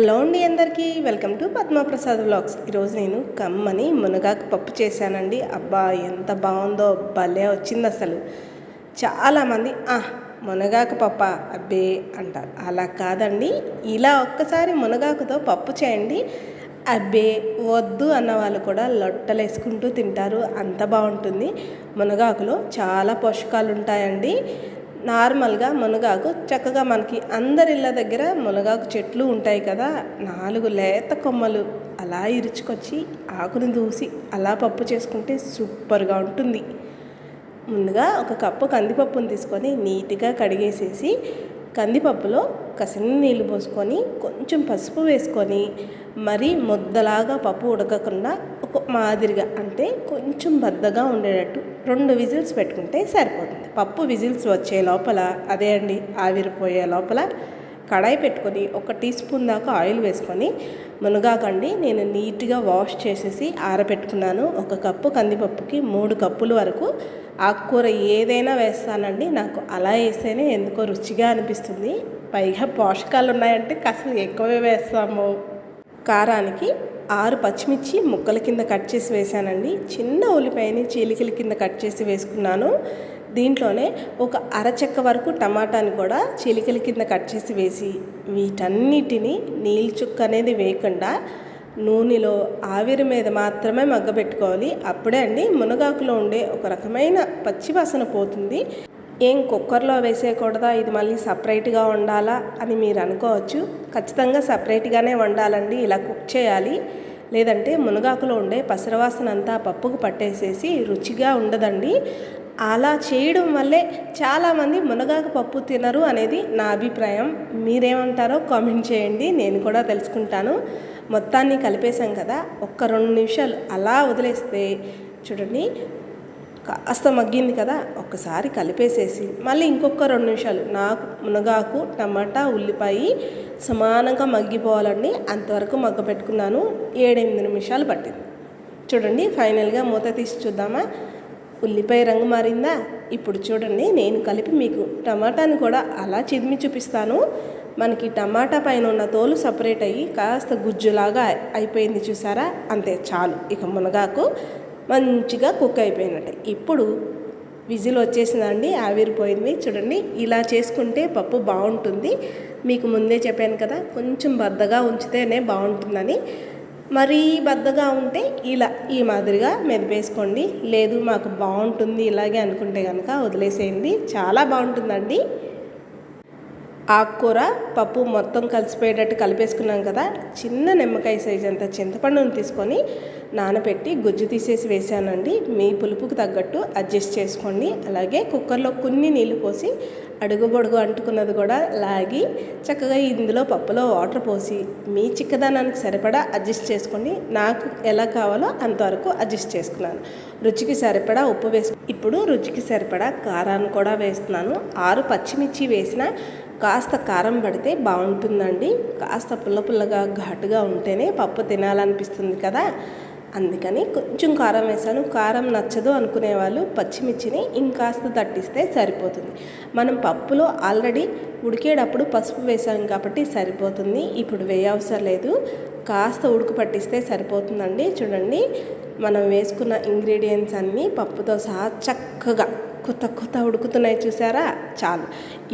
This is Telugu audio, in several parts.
హలో అండి అందరికీ. Welcome to Padmaprasad vlogs. ఈరోజు నేను కమ్మని మునగాకు పప్పు చేశానండి. అబ్బా ఎంత బాగుందో భలే వచ్చింది అసలు. చాలామంది "ఆ, మునగాకు పప్ప? అబ్బే అంటారు. అలా కాదండి. ఇలా ఒక్కసారి మునగాకుతో పప్పు చేయండి. అబ్బే వద్దు అన్న వాళ్ళు కూడా లొట్టలు వేసుకుంటూ తింటారు. అంత బాగుంటుంది. మునగాకులో చాలా పోషకాలు ఉంటాయండి నార్మల్గా మునగాకు చక్కగా మనకి అందరి ఇళ్ళ దగ్గర మునగాకు చెట్లు ఉంటాయి కదా నాలుగు లేత కొమ్మలు అలా ఇరుచుకొచ్చి ఆకుని దూసి అలా పప్పు చేసుకుంటే సూపర్గా ఉంటుంది. ముందుగా ఒక కప్పు కందిపప్పును తీసుకొని నీట్గా కడిగేసేసి కందిపప్పులో కసిని నీళ్ళు పోసుకొని కొంచెం పసుపు వేసుకొని మరీ ముద్దలాగా పప్పు ఉడకకుండా ఒక మాదిరిగా అంటే కొంచెం బద్దగా ఉండేటట్టు రెండు విజిల్స్ పెట్టుకుంటే సరిపోతుంది. పప్పు విజిల్స్ వచ్చే లోపల అదే అండి ఆవిరిపోయే లోపల కడాయి పెట్టుకొని ఒక టీ స్పూన్ దాకా ఆయిల్ వేసుకొని మునగాకండి. నేను నీట్గా వాష్ చేసేసి ఆరబెట్టుకున్నాను ఒక కప్పు కందిపప్పుకి మూడు కప్పుల వరకు. ఆకుకూర ఏదైనా వేస్తానండి. నాకు అలా వేస్తేనే ఎందుకో రుచిగా అనిపిస్తుంది. పైగా పోషకాలు ఉన్నాయంటే కాస్త ఎక్కువే వేస్తాము. కారానికి ఆరు పచ్చిమిర్చి ముక్కల కింద కట్ చేసి వేసానండి చిన్న ఉల్లిపాయని చీలికల కింద కట్ చేసి వేసుకున్నాను. దీంట్లోనే ఒక అరచెక్క వరకు టమాటాని కూడా చిలికల కింద కట్ చేసి వేసి వీటన్నిటిని నీల్చుక్క అనేది వేయకుండా నూనెలో ఆవిరి మీద మాత్రమే మగ్గబెట్టుకోవాలి. అప్పుడే అండి మునగాకులో ఉండే ఒక రకమైన పచ్చివాసన పోతుంది. ఏం కుక్కర్లో వేసేయకూడదా? ఇది మళ్ళీ సపరేట్గా వండాలా? అని మీరు అనుకోవచ్చు. ఖచ్చితంగా సపరేట్గానే వండాలండి. ఇలా కుక్ చేయాలి. లేదంటే మునగాకులో ఉండే పసరవాసన అంతా పప్పుకు పట్టేసేసి రుచిగా ఉండదండి. అలా చేయడం వల్లే చాలామంది మునగాకు పప్పు తినరు అనేది నా అభిప్రాయం. మీరేమంటారో కామెంట్ చేయండి నేను కూడా తెలుసుకుంటాను. మొత్తాన్ని కలిపేశాం కదా ఒక్క రెండు నిమిషాలు అలా వదిలేస్తే చూడండి కాస్త మగ్గింది కదా ఒక్కసారి కలిపేసేసి మళ్ళీ ఇంకొక రెండు నిమిషాలు నాకు మునగాకు టమాటా ఉల్లిపాయ సమానంగా మగ్గిపోవాలండి. అంతవరకు మగ్గ పెట్టుకున్నాను ఏడెనిమిది నిమిషాలు పట్టింది. చూడండి ఫైనల్గా మూత తీసి చూద్దామా? ఉల్లిపాయ రంగు మారిందా? ఇప్పుడు చూడండి నేను కలిపి మీకు టమాటాని కూడా అలా చిదిమి చూపిస్తాను. మనకి టమాటా పైన ఉన్న తోలు సపరేట్ అయ్యి కాస్త గుజ్జులాగా అయిపోయింది చూసారా? అంతే చాలు. ఇక మునగాకు మంచిగా కుక్ అయిపోయినట్టే. ఇప్పుడు విజిల్ వచ్చేసిందండి ఆవిరిపోయింది. చూడండి ఇలా చేసుకుంటే పప్పు బాగుంటుంది. మీకు ముందే చెప్పాను కదా కొంచెం బద్దగా ఉంచితేనే బాగుంటుందని. మరీ బద్దగా ఉంటే ఇలా ఈ మాదిరిగా మెదిపేసుకోండి. లేదు మాకు బాగుంటుంది ఇలాగే అనుకుంటే కనుక వదిలేసేయండి. చాలా బాగుంటుందండి. ఆకుకూర పప్పు మొత్తం కలిసిపోయేటట్టు కలిపేసుకున్నాం కదా. చిన్న నిమ్మకాయ సైజ్ అంత చింతపండును తీసుకొని నానబెట్టి గుజ్జు తీసేసి వేసానండి మీ పులుపుకు తగ్గట్టు అడ్జస్ట్ చేసుకోండి. అలాగే కుక్కర్లో కొన్ని నీళ్ళు పోసి అడుగు బొడుగు అంటుకున్నది కూడా లాగి చక్కగా ఇందులో పప్పులో వాటర్ పోసి మీ చిక్కదనానికి సరిపడా అడ్జస్ట్ చేసుకోండి. నాకు ఎలా కావాలో అంతవరకు అడ్జస్ట్ చేసుకున్నాను. రుచికి సరిపడా ఉప్పు వేసు ఇప్పుడు రుచికి సరిపడా కారాన్ని కూడా వేస్తున్నాను. ఆరు పచ్చిమిర్చి వేసిన కాస్త కారం పడితే బాగుంటుందండి. కాస్త పుల్ల పుల్లగా ఘాటుగా ఉంటేనే పప్పు తినాలనిపిస్తుంది కదా. అందుకని కొంచెం కారం వేసాను కారం నచ్చదు అనుకునే వాళ్ళు పచ్చిమిర్చిని ఇంకాస్త తట్టిస్తే సరిపోతుంది. మనం పప్పులో ఆల్రెడీ ఉడికేటప్పుడు పసుపు వేసాం కాబట్టి సరిపోతుంది. ఇప్పుడు వేయవసరం లేదు. కాస్త ఉడుకు పట్టిస్తే సరిపోతుందండి. చూడండి మనం వేసుకున్న ఇంగ్రీడియంట్స్ అన్నీ పప్పుతో సహా చక్కగా కొత్త కొత్త ఉడుకుతున్నాయి చూసారా? చాలు.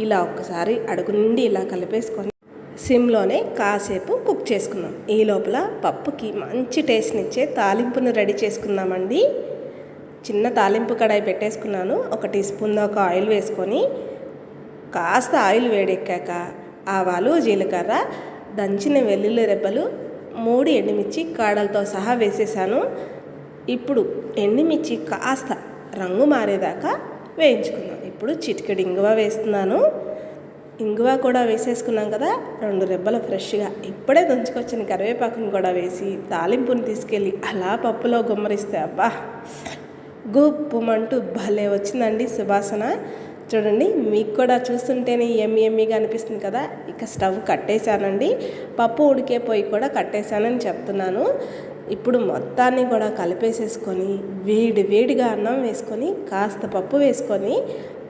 ఇలా ఒక్కసారి అడుగు నుండి ఇలా కలిపేసుకొని సిమ్లోనే కాసేపు కుక్ చేసుకుందాం. ఈ లోపల పప్పుకి మంచి టేస్ట్నిచ్చే తాలింపును రెడీ చేసుకుందామండి. చిన్న తాలింపు కడాయి పెట్టేసుకున్నాను. ఒక టీ స్పూన్ దాకా ఆయిల్ వేసుకొని కాస్త ఆయిల్ వేడెక్కాక ఆవాలు జీలకర్ర దంచిన వెల్లుల్లి రెబ్బలు మూడు ఎండుమిర్చి కాడలతో సహా వేసేసాను. ఇప్పుడు ఎండుమిర్చి కాస్త రంగు మారేదాకా వేయించుకుందాం. ఇప్పుడు చిటికెడు ఇంగువ వేస్తున్నాను. ఇంగువ కూడా వేసేసుకున్నాం కదా రెండు రెబ్బలు ఫ్రెష్గా. ఇప్పుడే దంచుకొచ్చిన కరివేపాకుని కూడా వేసి తాలింపుని తీసుకెళ్ళి అలా పప్పులో గుమ్మరిస్తే అబ్బా! గుప్పుమంటూ భలే వచ్చిందండి సువాసన. చూడండి మీకు కూడా చూస్తుంటేనే ఎమ్మి ఎమ్మిగా అనిపిస్తుంది కదా. ఇక స్టవ్ కట్టేశానండి. పప్పు ఉడికే పోయి కూడా కట్టేశానని చెప్తున్నాను. ఇప్పుడు మొత్తాన్ని కూడా కలిపేసేసుకొని వేడి వేడిగా అన్నం వేసుకొని కాస్త పప్పు వేసుకొని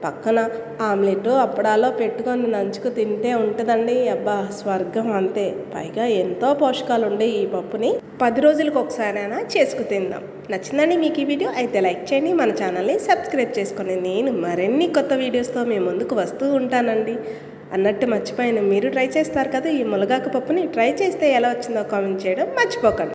పక్కన ఆమ్లెట్ అప్పడాలో పెట్టుకొని నంచుకు తింటే ఉంటుందండి. అబ్బా స్వర్గం అంతే. పైగా ఎంతో పోషకాలు ఉండే ఈ పప్పుని పది రోజులకు ఒకసారైనా చేసుకు తిందాం. నచ్చిందండి మీకు ఈ వీడియో? అయితే లైక్ చేయండి. మన ఛానల్ని సబ్స్క్రైబ్ చేసుకొని నేను మరిన్ని కొత్త వీడియోస్తో మీ ముందుకు వస్తూ ఉంటానండి. అన్నట్టు మర్చిపోయిన. మీరు ట్రై చేస్తారు కదా ఈ మునగాకు పప్పుని ట్రై చేస్తే ఎలా వచ్చిందో కామెంట్ చేయడం మర్చిపోకండి.